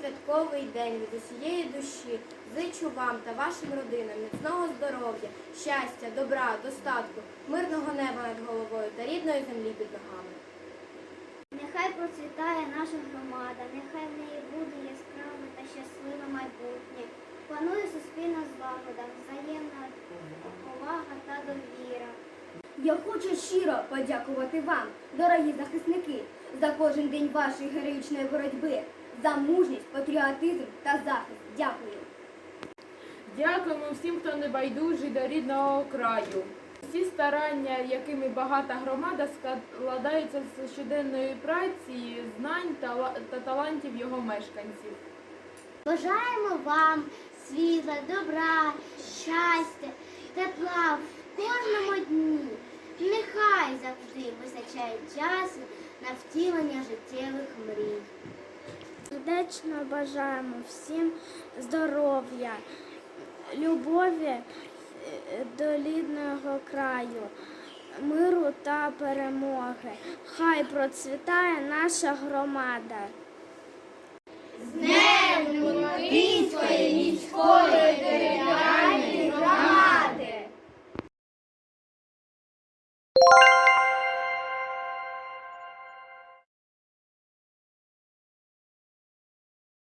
святковий день від усієї душі зичу вам та вашим родинам міцного здоров'я, щастя, добра, достатку, мирного неба над головою та рідної землі під ногами. Нехай процвітає наша громада, нехай в неї буде яскраве та щасливе майбутнє. Панує суспільна злагода, взаємна повага та довіра. Я хочу щиро подякувати вам, дорогі захисники, за кожен день вашої героїчної боротьби, за мужність, патріотизм та захист. Дякую. Дякуємо всім, хто не байдужий до рідного краю. Всі старання, якими багата громада складаються з щоденної праці, знань та, талантів його мешканців. Бажаємо вам світла, добра, щастя, тепла в кожному дні. Нехай завжди вистачає часу на втілення життєвих мрій. Сердечно бажаємо всім здоров'я, любові е, до рідного краю, миру та перемоги. Хай процвітає наша громада.